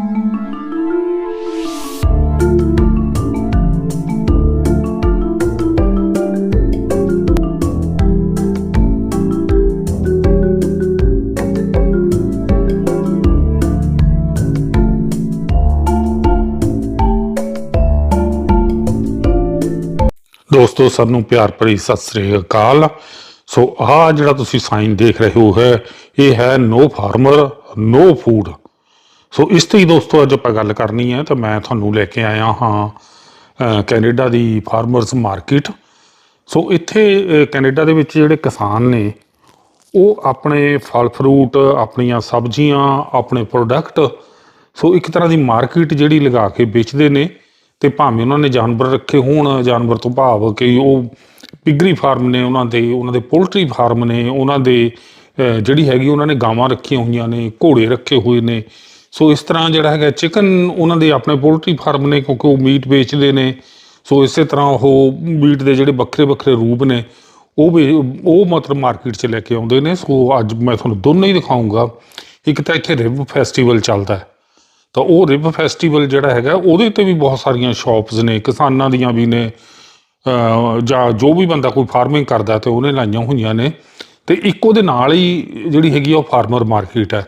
ਦੋਸਤੋ, ਸਭ ਨੂੰ ਪਿਆਰ ਭਰੀ ਸਤਿ ਸ੍ਰੀ ਅਕਾਲ। ਸੋ, ਆਹ ਜਿਹੜਾ ਤੁਸੀਂ ਸਾਈਨ ਦੇਖ ਰਹੇ ਹੋ ਹੈ, ਇਹ ਹੈ ਨੋ ਫਾਰਮਰ ਨੋ ਫੂਡ ਸੋ ਇਸ ਤੇ ਹੀ ਦੋਸਤੋ ਅੱਜ ਆਪਾਂ ਗੱਲ ਕਰਨੀ ਹੈ ਤਾਂ ਮੈਂ ਤੁਹਾਨੂੰ ਲੈ ਕੇ ਆਇਆ ਹਾਂ ਕੈਨੇਡਾ ਦੀ ਫਾਰਮਰਸ ਮਾਰਕੀਟ। ਸੋ ਇੱਥੇ ਕੈਨੇਡਾ ਦੇ ਵਿੱਚ ਜਿਹੜੇ ਕਿਸਾਨ ਨੇ, ਉਹ ਆਪਣੇ ਫਲ ਫਰੂਟ, ਆਪਣੀਆਂ ਸਬਜ਼ੀਆਂ, ਆਪਣੇ ਪ੍ਰੋਡਕਟ ਸੋ ਇੱਕ ਤਰ੍ਹਾਂ ਦੀ ਮਾਰਕੀਟ ਜਿਹੜੀ ਲਗਾ ਕੇ ਵੇਚਦੇ ਨੇ ਤੇ ਭਾਵੇਂ ਉਹਨਾਂ ਨੇ ਜਾਨਵਰ ਰੱਖੇ ਹੋਣ, ਜਾਨਵਰ ਤੋਂ ਭਾਵ ਕਿ ਉਹ ਪਿਗਰੀ ਫਾਰਮ ਨੇ ਉਹਨਾਂ ਦੇ ਉਹਨਾਂ ਦੇ ਪੋਲਟਰੀ ਫਾਰਮ ਨੇ, ਉਹਨਾਂ ਦੇ ਜਿਹੜੀ ਹੈਗੀ ਉਹਨਾਂ ਨੇ ਗਾਵਾਂ ਰੱਖੀਆਂ ਹੋਈਆਂ ਨੇ, ਘੋੜੇ ਰੱਖੇ ਹੋਏ ਨੇ ਸੋ ਇਸ ਤਰ੍ਹਾਂ ਜਿਹੜਾ ਹੈਗਾ ਚਿਕਨ, ਉਹਨਾਂ ਦੇ ਆਪਣੇ ਪੋਲਟਰੀ ਫਾਰਮ ਨੇ ਕਿਉਂਕਿ ਉਹ ਮੀਟ ਵੇਚਦੇ ਨੇ। ਸੋ ਇਸੇ ਤਰ੍ਹਾਂ ਉਹ ਮੀਟ ਦੇ ਜਿਹੜੇ ਵੱਖਰੇ ਵੱਖਰੇ ਰੂਪ ਨੇ, ਉਹ ਵੀ, ਉਹ ਮਤਲਬ ਮਾਰਕੀਟ 'ਚ ਲੈ ਕੇ ਆਉਂਦੇ ਨੇ। ਸੋ ਅੱਜ ਮੈਂ ਤੁਹਾਨੂੰ ਦੋਨੋਂ ਹੀ ਦਿਖਾਉਂਗਾ। ਇੱਕ ਤਾਂ ਇੱਥੇ ਰਿਬ ਫੈਸਟੀਵਲ ਚੱਲਦਾ ਹੈ। ਤਾਂ ਉਹ ਰਿਬ ਫੈਸਟੀਵਲ ਜਿਹੜਾ ਹੈਗਾ, ਉਹਦੇ ਤੇ ਵੀ ਬਹੁਤ ਸਾਰੀਆਂ ਸ਼ਾਪਸ ਨੇ, ਕਿਸਾਨਾਂ ਦੀਆਂ ਵੀ ਨੇ ਜਾਂ ਜੋ ਵੀ ਬੰਦਾ ਕੋਈ ਫਾਰਮਿੰਗ ਕਰਦਾ ਤੇ ਉਹਨੇ ਲਾਈਆਂ ਹੋਈਆਂ ਨੇ। ਤੇ ਇੱਕ ਉਹਦੇ ਨਾਲ ਹੀ ਜਿਹੜੀ ਹੈਗੀ ਆ, ਉਹ ਫਾਰਮਰ ਮਾਰਕੀਟ ਹੈ।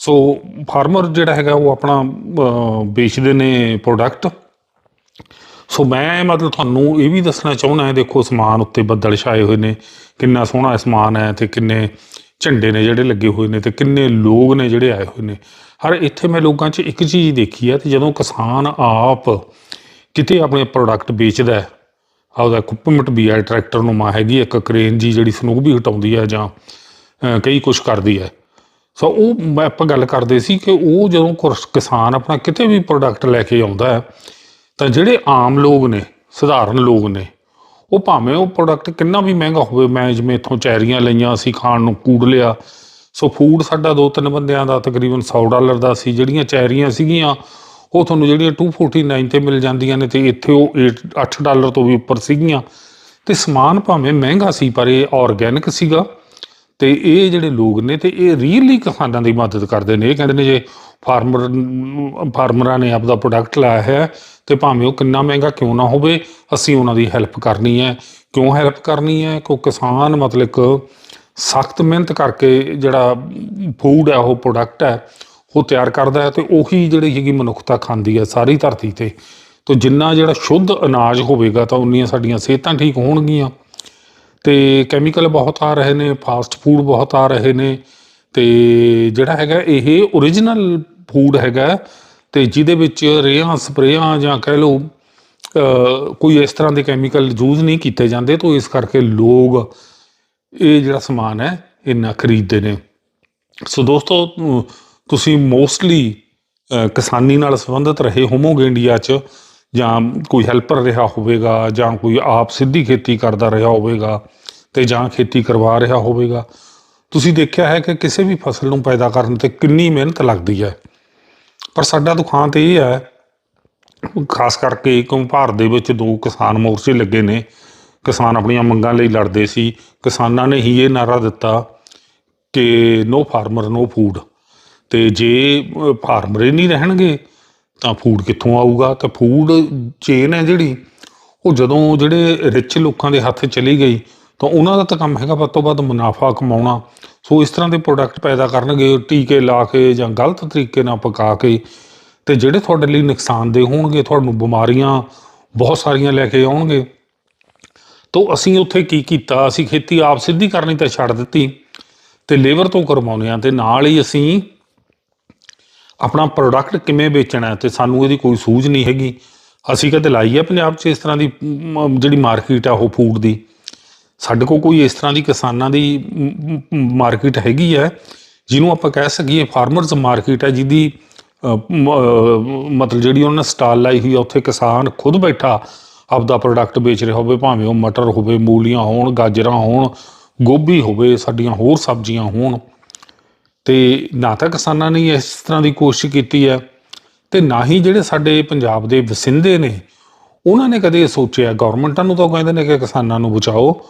ਸੋ ਫਾਰਮਰ ਜਿਹੜਾ ਹੈਗਾ ਉਹ ਆਪਣਾ ਵੇਚਦੇ ਨੇ ਪ੍ਰੋਡਕਟ ਸੋ ਮੈਂ ਮਤਲਬ ਤੁਹਾਨੂੰ ਇਹ ਵੀ ਦੱਸਣਾ ਚਾਹੁੰਦਾ ਹੈ, ਦੇਖੋ ਸਮਾਨ ਉੱਤੇ ਬੱਦਲ ਛਾਏ ਹੋਏ ਨੇ, ਕਿੰਨਾ ਸੋਹਣਾ ਸਮਾਨ ਹੈ ਤੇ ਕਿੰਨੇ ਝੰਡੇ ਨੇ ਜਿਹੜੇ ਲੱਗੇ ਹੋਏ ਨੇ ਤੇ ਕਿੰਨੇ ਲੋਕ ਨੇ ਜਿਹੜੇ ਆਏ ਹੋਏ ਨੇ। ਹਰ ਇੱਥੇ ਮੈਂ ਲੋਕਾਂ 'ਚ ਇੱਕ ਚੀਜ਼ ਦੇਖੀ ਹੈ ਤੇ ਜਦੋਂ ਕਿਸਾਨ ਆਪ ਕਿਤੇ ਆਪਣੇ ਪ੍ਰੋਡਕਟ ਵੇਚਦਾ ਹੈ, ਆਪਦਾ ਕੁੱਪਮਟ ਵੀ ਹੈ ਟਰੈਕਟਰ ਨੂੰ ਮਾਂ ਹੈਗੀ ਇੱਕ ਕ੍ਰੇਨ ਜੀ ਜਿਹੜੀ ਸਨੋ ਵੀ ਹਟਾਉਂਦੀ ਹੈ ਜਾਂ ਕਈ ਕੁਝ ਕਰਦੀ ਹੈ ਸੋ ਉਹ ਮੈਂ ਆਪਾਂ ਗੱਲ ਕਰਦੇ ਸੀ ਕਿ ਉਹ ਜਦੋਂ ਕੁਰ- ਕਿਸਾਨ ਆਪਣਾ ਕਿਤੇ ਵੀ ਪ੍ਰੋਡਕਟ ਲੈ ਕੇ ਆਉਂਦਾ ਹੈ, ਤਾਂ ਜਿਹੜੇ ਆਮ ਲੋਕ ਨੇ, ਸਧਾਰਨ ਲੋਕ ਨੇ, ਉਹ ਭਾਵੇਂ ਉਹ ਪ੍ਰੋਡਕਟ ਕਿੰਨਾ ਵੀ ਮਹਿੰਗਾ ਹੋਵੇ, ਮੈਂ ਜਿਵੇਂ ਇੱਥੋਂ ਚੈਰੀਆਂ ਲਈਆਂ ਅਸੀਂ ਖਾਣ ਨੂੰ, ਕੂੜ ਲਿਆ। ਸੋ ਫੂਡ ਸਾਡਾ ਦੋ ਤਿੰਨ ਬੰਦਿਆਂ ਦਾ ਤਕਰੀਬਨ 100 ਡਾਲਰ ਦਾ ਸੀ, ਜਿਹੜੀਆਂ ਚੈਰੀਆਂ ਸੀਗੀਆਂ, ਉਹ ਤੁਹਾਨੂੰ ਜਿਹੜੀਆਂ 249 ਤੇ ਮਿਲ ਜਾਂਦੀਆਂ ਨੇ ਤੇ ਇੱਥੇ ਉਹ 8 ਡਾਲਰ ਤੋਂ ਵੀ ਉੱਪਰ ਸੀਗੀਆਂ। ਤੇ ਸਮਾਨ ਭਾਵੇਂ ਮਹਿੰਗਾ ਸੀ, ਪਰ ਇਹ ਆਰਗੈਨਿਕ ਸੀਗਾ। ਤੇ ਇਹ ਜਿਹੜੇ ਲੋਕ ਨੇ ਤੇ ਇਹ ਰੀਅਲੀ ਕਿਸਾਨਾਂ ਦੀ ਮਦਦ ਕਰਦੇ ਨੇ। ਇਹ ਕਹਿੰਦੇ ਨੇ ਜੇ ਫਾਰਮਰ, ਫਾਰਮਰਾਂ ਨੇ ਆਪਦਾ ਪ੍ਰੋਡਕਟ ਲਾਇਆ ਹੈ ਤੇ ਭਾਵੇਂ ਉਹ ਕਿੰਨਾ ਮਹਿੰਗਾ ਕਿਉਂ ਨਾ ਹੋਵੇ, ਅਸੀਂ ਉਹਨਾਂ ਦੀ ਹੈਲਪ ਕਰਨੀ ਹੈ। ਕਿਉਂ ਹੈਲਪ ਕਰਨੀ ਹੈ? ਕਿ ਕਿਸਾਨ ਮਤਲਬ ਇੱਕ ਸਖਤ ਮਿਹਨਤ ਕਰਕੇ ਜਿਹੜਾ ਫੂਡ ਹੈ, ਉਹ ਪ੍ਰੋਡਕਟ ਹੈ, ਉਹ ਤਿਆਰ ਕਰਦਾ ਹੈ ਤੇ ਉਹੀ ਜਿਹੜੀ ਹੈਗੀ ਮਨੁੱਖਤਾ ਖਾਂਦੀ ਹੈ ਸਾਰੀ ਧਰਤੀ ਤੇ। ਤੋਂ ਜਿੰਨਾ ਜਿਹੜਾ ਸ਼ੁੱਧ ਅਨਾਜ ਹੋਵੇਗਾ ਤਾਂ ਉਨੀਆਂ ਸਾਡੀਆਂ ਸਿਹਤਾਂ ਠੀਕ ਹੋਣਗੀਆਂ। ਤੇ ਕੈਮੀਕਲ ਬਹੁਤ ਆ ਰਹੇ ਨੇ ਫਾਸਟ ਫੂਡ ਬਹੁਤ ਆ ਰਹੇ ਨੇ ਤੇ ਜਿਹੜਾ ਹੈਗਾ ਇਹ origignal ਫੂਡ ਹੈਗਾ ਤੇ ਜਿਹਦੇ ਵਿੱਚ ਰੇਹਾਂ, ਸਪਰੇਆਂ ਜਾਂ ਕਹਿ ਲਓ ਕੋਈ ਇਸ ਤਰ੍ਹਾਂ ਦੇ ਕੈਮੀਕਲ ਯੂਜ਼ ਨਹੀਂ ਕੀਤੇ ਜਾਂਦੇ ਤੋਂ ਇਸ ਕਰਕੇ ਲੋਕ ਇਹ ਜਿਹੜਾ ਸਮਾਨ ਹੈ, ਇੰਨਾ ਖਰੀਦਦੇ ਨੇ। ਸੋ ਦੋਸਤੋ ਤੁਸੀਂ ਮੋਸਟਲੀ ਕਿਸਾਨੀ ਨਾਲ ਸੰਬੰਧਿਤ ਰਹੇ ਹੋਵੋਗੇ ਇੰਡੀਆ 'ਚ। ਜਾਂ ਕੋਈ ਹੈਲਪਰ ਰਿਹਾ ਹੋਵੇਗਾ ਜਾਂ ਕੋਈ ਆਪ ਸਿੱਧੀ ਖੇਤੀ ਕਰਦਾ ਰਿਹਾ ਹੋਵੇਗਾ ਤੇ ਜਾਂ ਖੇਤੀ ਕਰਵਾ ਰਿਹਾ ਹੋਵੇਗਾ। ਤੁਸੀਂ ਦੇਖਿਆ ਹੈ ਕਿ ਕਿਸੇ ਵੀ ਫਸਲ ਨੂੰ ਪੈਦਾ ਕਰਨ ਤੇ ਕਿੰਨੀ ਮਿਹਨਤ ਲੱਗਦੀ ਹੈ। ਪਰ ਸਾਡਾ ਦੁਖਾਂਤ ਇਹ ਹੈ ਖਾਸ ਕਰਕੇ ਕਿਉਂ ਭਾਰਤ ਦੇ ਵਿੱਚ ਦੋ ਕਿਸਾਨ ਮੋਰਚੇ ਲੱਗੇ ਨੇ। ਕਿਸਾਨ ਆਪਣੀਆਂ ਮੰਗਾਂ ਲਈ ਲੜਦੇ ਸੀ। ਕਿਸਾਨਾਂ ਨੇ ਹੀ ਇਹ ਨਾਰਾ ਦਿੱਤਾ ਕਿ ਨੋ ਫਾਰਮਰ ਨੋ ਫੂਡ ਤੇ ਜੇ ਅ, ਫਾਰਮਰ ਹੀ ਨਹੀਂ ਰਹਿਣਗੇ ਤਾਂ ਫੂਡ ਕਿੱਥੋਂ ਆਊਗਾ? ਤਾਂ ਫੂਡ ਚੇਨ ਹੈ ਜਿਹੜੀ, ਉਹ ਜਦੋਂ ਜਿਹੜੇ ਰਿਚ ਲੋਕਾਂ ਦੇ ਹੱਥ ਚਲੀ ਗਈ, ਤਾਂ ਉਹਨਾਂ ਦਾ ਤਾਂ ਕੰਮ ਹੈਗਾ ਵੱਧ ਤੋਂ ਵੱਧ ਮੁਨਾਫਾ ਕਮਾਉਣਾ। ਸੋ ਇਸ ਤਰ੍ਹਾਂ ਦੇ ਪ੍ਰੋਡਕਟ ਪੈਦਾ ਕਰਨਗੇ, ਟੀਕੇ ਲਾ ਕੇ ਜਾਂ ਗਲਤ ਤਰੀਕੇ ਨਾਲ ਪਕਾ ਕੇ, ਤੇ ਜਿਹੜੇ ਤੁਹਾਡੇ ਲਈ ਨੁਕਸਾਨਦੇ ਹੋਣਗੇ, ਤੁਹਾਨੂੰ ਬਿਮਾਰੀਆਂ ਬਹੁਤ ਸਾਰੀਆਂ ਲੈ ਕੇ ਆਉਣਗੇ। ਤੋਂ ਅਸੀਂ ਉੱਥੇ ਕੀ ਕੀਤਾ? ਅਸੀਂ ਖੇਤੀ ਆਪ ਸਿੱਧੀ ਕਰਨੀ ਤਾਂ ਛੱਡ ਦਿੱਤੀ, ਤੇ ਲੇਬਰ ਤੋਂ ਕਰਵਾਉਂਦੇ ਆ ਤੇ ਨਾਲ ਹੀ ਅਸੀਂ ਆਪਣਾ ਪ੍ਰੋਡਕਟ ਕਿਵੇਂ ਵੇਚਣਾ ਹੈ ਤੇ ਸਾਨੂੰ ਇਹਦੀ ਕੋਈ ਸੂਝ ਨਹੀਂ ਹੈਗੀ। ਅਸੀਂ ਕਦੇ ਲਾਈ ਹੈ ਪੰਜਾਬ 'ਚ ਇਸ ਤਰ੍ਹਾਂ ਦੀ ਜਿਹੜੀ ਮਾਰਕੀਟ ਆ ਉਹ ਫੂਡ ਦੀ। ਸਾਡੇ ਕੋਲ ਕੋਈ ਇਸ ਤਰ੍ਹਾਂ ਦੀ ਕਿਸਾਨਾਂ ਦੀ ਮਾਰਕੀਟ ਹੈਗੀ ਹੈ, ਜਿਹਨੂੰ ਆਪਾਂ ਕਹਿ ਸਕੀਏ ਫਾਰਮਰਸ ਮਾਰਕੀਟ ਹੈ, ਜਿਹਦੀ ਮਤਲਬ ਜਿਹੜੀ ਉਹਨਾਂ ਨੇ ਸਟਾਲ ਲਾਈ ਹੋਈ ਆ, ਉੱਥੇ ਕਿਸਾਨ ਖੁਦ ਬੈਠਾ ਆਪਦਾ ਪ੍ਰੋਡਕਟ ਵੇਚ ਰਿਹਾ ਹੋਵੇ, ਭਾਵੇਂ ਉਹ ਮਟਰ ਹੋਵੇ, ਮੂਲੀਆਂ ਹੋਣ, ਗਾਜਰਾਂ ਹੋਣ, ਗੋਭੀ ਹੋਵੇ, ਸਾਡੀਆਂ ਹੋਰ ਸਬਜ਼ੀਆਂ ਹੋਣ। ਤੇ ਨਾ ਤਾਂ ਕਿਸਾਨਾਂ ਨੇ ਇਸ ਤਰ੍ਹਾਂ ਦੀ ਕੋਸ਼ਿਸ਼ ਕੀਤੀ ਹੈ ਤੇ ਨਾ ਹੀ ਜਿਹੜੇ ਸਾਡੇ ਪੰਜਾਬ ਦੇ ਵਸਿੰਦੇ ਨੇ, ਉਹਨਾਂ ਨੇ ਕਦੇ ਇਹ ਸੋਚਿਆ, ਗਵਰਨਮੈਂਟਾਂ ਨੂੰ ਤਾਂ ਕਹਿੰਦੇ ਨੇ ਕਿ ਕਿਸਾਨਾਂ ਨੂੰ ਬਚਾਓ,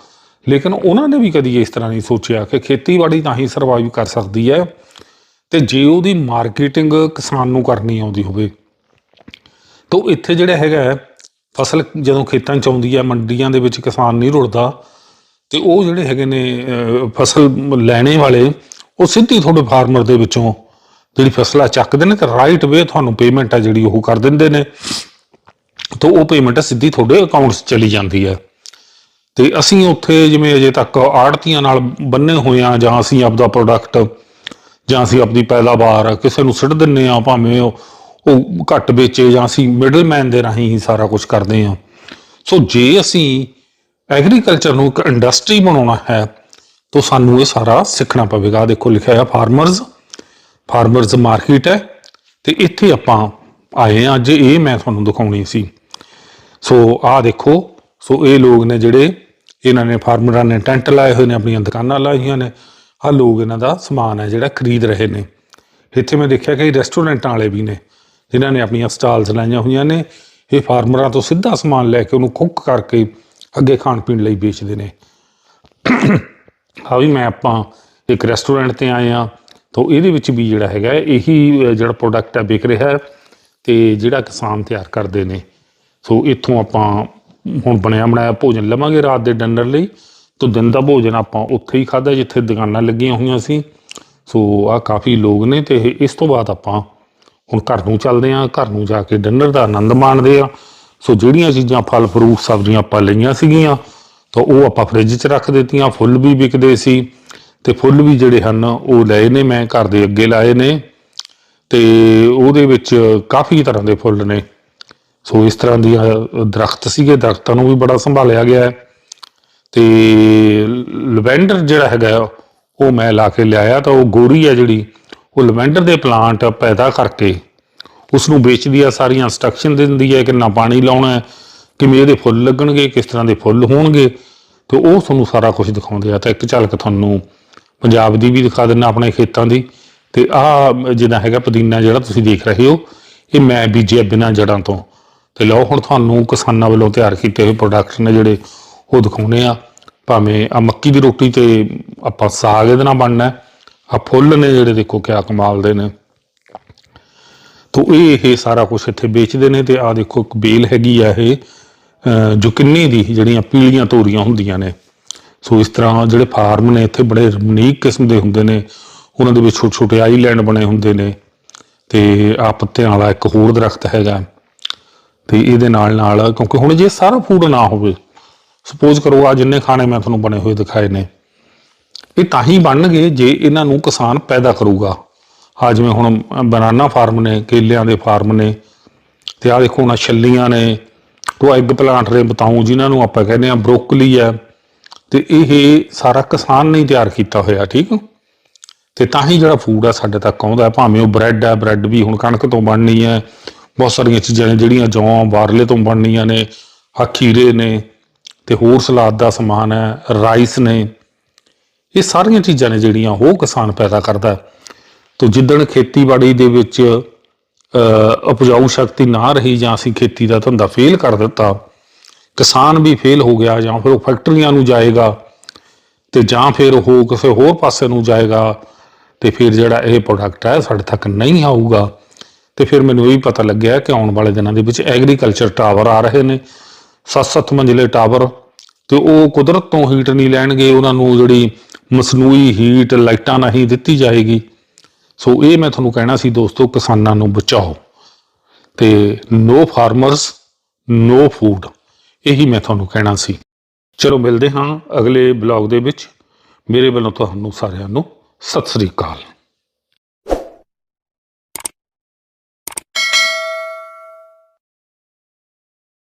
ਲੇਕਿਨ ਉਹਨਾਂ ਨੇ ਵੀ ਕਦੀ ਇਸ ਤਰ੍ਹਾਂ ਨਹੀਂ ਸੋਚਿਆ ਕਿ ਖੇਤੀਬਾੜੀ ਤਾਂ ਹੀ ਸਰਵਾਈਵ ਕਰ ਸਕਦੀ ਹੈ ਤੇ ਜੇ ਉਹਦੀ ਮਾਰਕੀਟਿੰਗ ਕਿਸਾਨ ਨੂੰ ਕਰਨੀ ਆਉਂਦੀ ਹੋਵੇ। ਤਾਂ ਇੱਥੇ ਜਿਹੜਾ ਹੈਗਾ ਫਸਲ ਜਦੋਂ ਖੇਤਾਂ 'ਚ ਆਉਂਦੀ ਹੈ, ਮੰਡੀਆਂ ਦੇ ਵਿੱਚ ਕਿਸਾਨ ਨਹੀਂ ਰੁੜਦਾ, ਤੇ ਉਹ ਜਿਹੜੇ ਹੈਗੇ ਨੇ ਫਸਲ ਲੈਣੇ ਵਾਲੇ ਉਹ ਸਿੱਧੀ ਤੁਹਾਡੇ ਫਾਰਮਰ ਦੇ ਵਿੱਚੋਂ ਜਿਹੜੀ ਫਸਲਾਂ ਚੱਕਦੇ ਨੇ ਤੇ ਰਾਈਟ ਵੇ ਤੁਹਾਨੂੰ ਪੇਮੈਂਟ ਹੈ ਜਿਹੜੀ ਉਹ ਕਰ ਦਿੰਦੇ ਨੇ। ਤਾਂ ਉਹ ਪੇਮੈਂਟ ਸਿੱਧੀ ਤੁਹਾਡੇ ਅਕਾਊਂਟਸ ਚਲੀ ਜਾਂਦੀ ਹੈ। ਤੇ ਅਸੀਂ ਉੱਥੇ ਜਿਵੇਂ ਅਜੇ ਤੱਕ ਆੜਤੀਆਂ ਨਾਲ ਬੰਨੇ ਹੋਏ ਆ ਜਾਂ ਅਸੀਂ ਆਪਦਾ ਪ੍ਰੋਡਕਟ ਜਾਂ ਅਸੀਂ ਆਪਣੀ ਪੈਦਾਵਾਰ ਕਿਸੇ ਨੂੰ ਸਿੱਟ ਦਿੰਨੇ ਆ, ਭਾਵੇਂ ਉਹ ਉਹ ਘੱਟ ਵੇਚੇ ਜਾਂ ਅਸੀਂ ਮਿਡਲਮੈਨ ਦੇ ਰਾਹੀਂ ਹੀ ਸਾਰਾ ਕੁਝ ਕਰਦੇ ਆ। ਸੋ ਜੇ ਅਸੀਂ ਐਗਰੀਕਲਚਰ ਨੂੰ ਇੱਕ ਇੰਡਸਟਰੀ ਬਣਾਉਣਾ ਹੈ ਤਾਂ ਸਾਨੂੰ ਇਹ ਸਾਰਾ ਸਿੱਖਣਾ ਪਵੇਗਾ। ਆਹ ਦੇਖੋ, ਲਿਖਿਆ ਹੋਇਆ ਫਾਰਮਰਸ ਫਾਰਮਰਸ ਮਾਰਕੀਟ ਹੈ ਤੇ ਇੱਥੇ ਆਪਾਂ ਆਏ ਆ ਅੱਜ ਇਹ ਮੈਂ ਤੁਹਾਨੂੰ ਦਿਖਾਉਣੀ ਸੀ। ਸੋ ਆਹ ਦੇਖੋ, ਸੋ ਇਹ ਲੋਕ ਨੇ ਜਿਹੜੇ ਇਹਨਾਂ ਨੇ ਫਾਰਮਰਾਂ ਨੇ ਟੈਂਟ ਲਾਏ ਹੋਏ ਨੇ, ਆਪਣੀਆਂ ਦੁਕਾਨਾਂ ਲਾਈਆਂ ਨੇ। ਆਹ ਲੋਕ ਇਹਨਾਂ ਦਾ ਸਮਾਨ ਹੈ ਜਿਹੜਾ ਖਰੀਦ ਰਹੇ ਨੇ। ਇੱਥੇ ਮੈਂ ਦੇਖਿਆ ਕਿ ਰੈਸਟੋਰੈਂਟਾਂ ਵਾਲੇ ਵੀ ਨੇ, ਜਿਨ੍ਹਾਂ ਨੇ ਆਪਣੀਆਂ ਸਟਾਲਸ ਲਾਈਆਂ ਹੋਈਆਂ ਨੇ। ਇਹ ਫਾਰਮਰਾਂ ਤੋਂ ਸਿੱਧਾ ਸਮਾਨ ਲੈ ਕੇ ਉਹਨੂੰ ਕੁੱਕ ਕਰਕੇ ਅੱਗੇ ਖਾਣ ਪੀਣ ਲਈ ਵੇਚਦੇ ਨੇ। ਹਾਂ ਵੀ ਮੈਂ ਆਪਾਂ ਇੱਕ ਰੈਸਟੋਰੈਂਟ ਤੇ ਆਏ ਆ ਤਾਂ ਇਹਦੇ ਵਿੱਚ ਵੀ ਜਿਹੜਾ ਹੈਗਾ ਇਹੀ ਜਿਹੜਾ ਪ੍ਰੋਡਕਟ ਹੈ ਵਿਕ ਰਿਹਾ ਹੈ ਤੇ ਜਿਹੜਾ ਕਿਸਾਨ ਤਿਆਰ ਕਰਦੇ ਨੇ। ਸੋ ਇੱਥੋਂ ਆਪਾਂ ਹੁਣ ਬਣਿਆ ਬਣਾਇਆ ਭੋਜਨ ਲਵਾਂਗੇ ਰਾਤ ਦੇ ਡਿਨਰ ਲਈ, ਤਾਂ ਦਿਨ ਦਾ ਭੋਜਨ ਆਪਾਂ ਉੱਥੇ ਹੀ ਖਾਦਾ ਜਿੱਥੇ ਦੁਕਾਨਾਂ ਲੱਗੀਆਂ ਹੋਈਆਂ ਸੀ। ਸੋ ਆ ਕਾਫੀ ਲੋਕ ਨੇ ਤੇ ਇਸ ਤੋਂ ਬਾਅਦ ਆਪਾਂ ਹੁਣ ਘਰ ਨੂੰ ਚੱਲਦੇ ਆਂ ਘਰ ਨੂੰ ਜਾ ਕੇ ਡਿਨਰ ਦਾ ਆਨੰਦ ਮਾਣਦੇ ਆ ਸੋ ਜਿਹੜੀਆਂ ਚੀਜ਼ਾਂ ਫਲ, ਫਰੂਟ, ਸਬਜ਼ੀਆਂ ਆਪਾਂ ਲਈਆਂ ਸੀਗੀਆਂ ਤਾਂ ਉਹ ਆਪਾਂ ਫ੍ਰਿਜ 'ਚ ਰੱਖ ਦਿੱਤੀਆਂ, ਫੁੱਲ ਵੀ ਵਿਕਦੇ ਸੀ ਤੇ ਫੁੱਲ ਵੀ ਜਿਹੜੇ ਹਨ ਉਹ ਲਏ ਨੇ, ਮੈਂ ਘਰ ਦੇ ਅੱਗੇ ਲਾਏ ਨੇ ਤੇ ਉਹਦੇ ਵਿੱਚ ਕਾਫੀ ਤਰ੍ਹਾਂ ਦੇ ਫੁੱਲ ਨੇ। ਸੋ ਇਸ ਤਰ੍ਹਾਂ ਦੀਆਂ ਦਰਖਤ ਸੀਗੇ, ਦਰਖਤਾਂ ਨੂੰ ਵੀ ਬੜਾ ਸੰਭਾਲਿਆ ਗਿਆ ਹੈ। ਤੇ ਲਵੈਂਡਰ ਜਿਹੜਾ ਹੈਗਾ, ਉਹ ਮੈਂ ਲਾ ਕੇ ਲਿਆਇਆ, ਤਾਂ ਉਹ ਗੋਰੀ ਹੈ ਜਿਹੜੀ, ਉਹ ਲਵੈਂਡਰ ਦੇ ਪਲਾਂਟ ਪੈਦਾ ਕਰਕੇ ਉਸ ਨੂੰ ਵੇਚਦੀ ਆ, ਸਾਰੀਆਂ ਇੰਸਟਰਕਸ਼ਨ ਦਿੰਦੀ ਹੈ ਕਿੰਨਾ ਪਾਣੀ ਲਾਉਣਾ ਹੈ ਕਿਵੇਂ ਇਹਦੇ ਫੁੱਲ ਲੱਗਣਗੇ, ਕਿਸ ਤਰ੍ਹਾਂ ਦੇ ਫੁੱਲ ਹੋਣਗੇ, ਤੇ ਉਹ ਤੁਹਾਨੂੰ ਸਾਰਾ ਕੁਝ ਦਿਖਾਉਂਦੇ ਆ। ਤਾਂ ਇੱਕ ਝਲਕ ਤੁਹਾਨੂੰ ਪੰਜਾਬ ਦੀ ਵੀ ਦਿਖਾ ਦਿੰਨਾ ਆਪਣੇ ਖੇਤਾਂ ਦੀ। ਤੇ ਆਹ ਜਿਹਦਾ ਹੈਗਾ ਪੁਦੀਨਾ ਜਿਹੜਾ ਤੁਸੀਂ ਦੇਖ ਰਹੇ ਹੋ, ਇਹ ਮੈਂ ਬੀਜਿਆ ਬਿਨਾਂ ਜੜਾਂ ਤੋਂ। ਤੇ ਲਓ ਹੁਣ ਤੁਹਾਨੂੰ ਕਿਸਾਨਾਂ ਵੱਲੋਂ ਤਿਆਰ ਕੀਤੇ ਹੋਏ ਪ੍ਰੋਡਕਟ ਨੇ ਜਿਹੜੇ ਉਹ ਦਿਖਾਉਣੇ ਆ। ਭਾਵੇਂ ਆ ਮੱਕੀ ਦੀ ਰੋਟੀ ਤੇ ਆਪਾਂ ਸਾਗ ਇਹਦੇ ਨਾਲ ਬਣਨਾ ਆ ਫੁੱਲ ਨੇ ਜਿਹੜੇ ਦੇਖੋ ਕਿਆ ਕਮਾਲ ਦੇ ਨੇ। ਤੋ ਇਹ ਇਹ ਸਾਰਾ ਕੁਝ ਇੱਥੇ ਵੇਚਦੇ ਨੇ ਤੇ ਆ ਦੇਖੋ ਇੱਕ ਬੇਲ ਹੈਗੀ ਆ ਇਹ। ਅਹ ਦੀ ਜਿਹੜੀਆਂ ਪੀਲੀਆਂ ਤੋਰੀਆਂ ਹੁੰਦੀਆਂ ਨੇ। ਸੋ ਇਸ ਤਰ੍ਹਾਂ ਜਿਹੜੇ ਫਾਰਮ ਨੇ ਇੱਥੇ ਬੜੇ ਯੂਨੀਕ ਕਿਸਮ ਦੇ ਹੁੰਦੇ ਨੇ। ਉਹਨਾਂ ਦੇ ਵਿੱਚ ਛੋਟੇ ਛੋਟੇ ਆਈਲੈਂਡ ਬਣੇ ਹੁੰਦੇ ਨੇ ਤੇ ਆ ਪੱਤਿਆਂ ਵਾਲਾ ਇੱਕ ਹੋਰ ਦਰਖਤ ਹੈਗਾ। ਤੇ ਇਹਦੇ ਨਾਲ ਨਾਲ ਕਿਉਂਕਿ ਹੁਣ ਜੇ ਸਾਰਾ ਫੂਡ ਨਾ ਹੋਵੇ ਸਪੋਜ਼ ਕਰੋ ਆ ਜਿੰਨੇ ਖਾਣੇ ਮੈਂ ਤੁਹਾਨੂੰ ਬਣੇ ਹੋਏ ਦਿਖਾਏ ਨੇ। ਇਹ ਤਾਂ ਹੀ ਬਣਨਗੇ ਜੇ ਇਹਨਾਂ ਨੂੰ ਕਿਸਾਨ ਪੈਦਾ ਕਰੂਗਾ। ਆ ਜਿਵੇਂ ਹੁਣ ਬਨਾਨਾ ਫਾਰਮ ਨੇ, ਕੇਲਿਆਂ ਦੇ ਫਾਰਮ ਨੇ, ਤੇ ਆ ਦੇਖੋ ਨਾ ਛੱਲੀਆਂ ਨੇ ਤੋਂ ਐਗ ਪਲਾਂਟ ਨੇ ਬਤਾਉ ਜਿਨ੍ਹਾਂ ਨੂੰ ਆਪਾਂ ਕਹਿੰਦੇ ਆ ਬਰੋਕਲੀ ਹੈ, ਤੇ ਇਹ ਸਾਰਾ ਕਿਸਾਨ ਨੇ ਤਿਆਰ ਕੀਤਾ ਹੋਇਆ, ਠੀਕ ਤੇ ਤਾਂ ਹੀ ਜਿਹੜਾ ਫੂਡ ਆ ਸਾਡੇ ਤੱਕ ਆਉਂਦਾ ਭਾਵੇਂ ਉਹ ਬ੍ਰੈਡ ਹੈ ਬ੍ਰੈਡ ਵੀ ਹੁਣ ਕਣਕ ਤੋਂ ਬਣਨੀ ਹੈ, ਬਹੁਤ ਸਾਰੀਆਂ ਚੀਜ਼ਾਂ ਨੇ ਜਿਹੜੀਆਂ ਜੌਂ ਬਾਰਲੇ ਤੋਂ ਬਣਨੀਆਂ ਨੇ ਆ ਖੀਰੇ ਨੇ, ਤੇ ਹੋਰ ਸਲਾਦ ਦਾ ਸਮਾਨ ਹੈ ਰਾਈਸ ਨੇ। ਇਹ ਸਾਰੀਆਂ ਚੀਜ਼ਾਂ ਨੇ ਜਿਹੜੀਆਂ ਉਹ ਕਿਸਾਨ ਪੈਦਾ ਕਰਦਾ ਹੈ। ਤੋ ਜਿੱਦਣ ਖੇਤੀਬਾੜੀ ਦੇ ਵਿੱਚ ਉਪਜਾਊ ਸ਼ਕਤੀ ਨਾ ਰਹੀ ਜਾਂ ਅਸੀਂ ਖੇਤੀ ਦਾ ਧੰਦਾ ਫੇਲ ਕਰ ਦਿੱਤਾ, ਕਿਸਾਨ ਵੀ ਫੇਲ ਹੋ ਗਿਆ ਜਾਂ ਫਿਰ ਉਹ ਫੈਕਟਰੀਆਂ ਨੂੰ ਜਾਏਗਾ ਤੇ ਜਾਂ ਫਿਰ ਉਹ ਕਿਸੇ ਹੋਰ ਪਾਸੇ ਨੂੰ ਜਾਏਗਾ ਤੇ ਫਿਰ ਜਿਹੜਾ ਇਹ ਪ੍ਰੋਡਕਟ ਹੈ ਸਾਡੇ ਤੱਕ ਨਹੀਂ ਆਊਗਾ। ਤੇ ਫਿਰ ਮੈਨੂੰ ਇਹ ਵੀ ਪਤਾ ਲੱਗਿਆ ਕਿ ਆਉਣ ਵਾਲੇ ਦਿਨਾਂ ਦੇ ਵਿੱਚ ਐਗਰੀਕਲਚਰ ਟਾਵਰ ਆ ਰਹੇ ਨੇ ਸੱਤ ਸੱਤ ਮੰਜ਼ਲੇ ਟਾਵਰ ਤੇ ਉਹ ਕੁਦਰਤ ਤੋਂ ਹੀਟ ਨਹੀਂ ਲੈਣਗੇ, ਉਹਨਾਂ ਨੂੰ ਜਿਹੜੀ ਮਸਨੂਈ ਹੀਟ ਲਾਈਟਾਂ ਨਹੀਂ ਦਿੱਤੀ ਜਾਏਗੀ। ਸੋ ਇਹ ਮੈਂ ਤੁਹਾਨੂੰ ਕਹਿਣਾ ਸੀ ਦੋਸਤੋ, ਕਿਸਾਨਾਂ ਨੂੰ ਬਚਾਓ। ਤੇ ਨੋ ਫਾਰਮਰਸ ਨੋ ਫੂਡ ਇਹੀ ਮੈਂ ਤੁਹਾਨੂੰ ਕਹਿਣਾ ਸੀ। ਚਲੋ, ਮਿਲਦੇ ਹਾਂ ਅਗਲੇ ਬਲੌਗ ਦੇ ਵਿੱਚ। ਮੇਰੇ ਵੱਲੋਂ ਤੁਹਾਨੂੰ ਸਾਰਿਆਂ ਨੂੰ ਸਤਿ ਸ੍ਰੀ ਅਕਾਲ।